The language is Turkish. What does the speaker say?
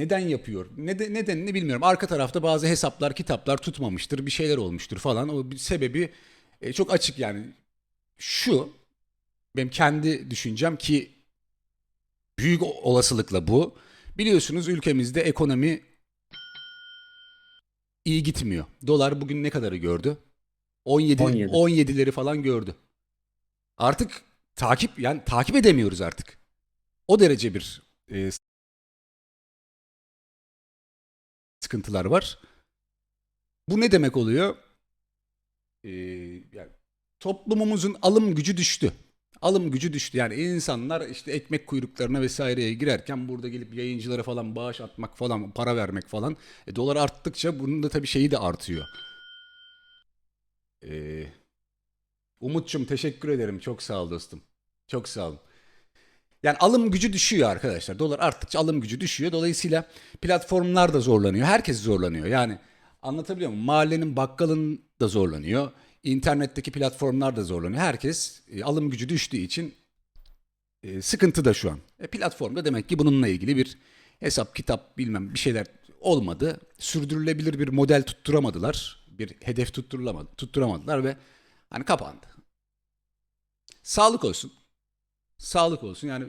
Neden yapıyor? Neden, nedenini bilmiyorum. Arka tarafta bazı hesaplar, kitaplar tutmamıştır, bir şeyler olmuştur falan. O bir sebebi e, çok açık yani. Şu benim kendi düşüncem ki büyük olasılıkla bu. Biliyorsunuz ülkemizde ekonomi iyi gitmiyor. Dolar bugün ne kadarı gördü? 17 17. 17'leri falan gördü. Artık takip yani takip edemiyoruz artık. O derece bir e, sıkıntılar var. Bu ne demek oluyor? Ee, yani toplumumuzun alım gücü düştü. Alım gücü düştü. Yani insanlar işte ekmek kuyruklarına vesaireye girerken burada gelip yayıncılara falan bağış atmak falan, para vermek falan. E, dolar arttıkça bunun da tabii şeyi de artıyor. Ee, Umut'cum teşekkür ederim. Çok sağ ol dostum. Çok sağ ol. Yani alım gücü düşüyor arkadaşlar. Dolar arttıkça alım gücü düşüyor. Dolayısıyla platformlar da zorlanıyor. Herkes zorlanıyor. Yani anlatabiliyor muyum? Mahallenin bakkalın da zorlanıyor. İnternetteki platformlar da zorlanıyor. Herkes e, alım gücü düştüğü için e, sıkıntı da şu an. E, platformda demek ki bununla ilgili bir hesap, kitap bilmem bir şeyler olmadı. Sürdürülebilir bir model tutturamadılar. Bir hedef tutturulamadı, tutturamadılar ve hani kapandı. Sağlık olsun. Sağlık olsun. Yani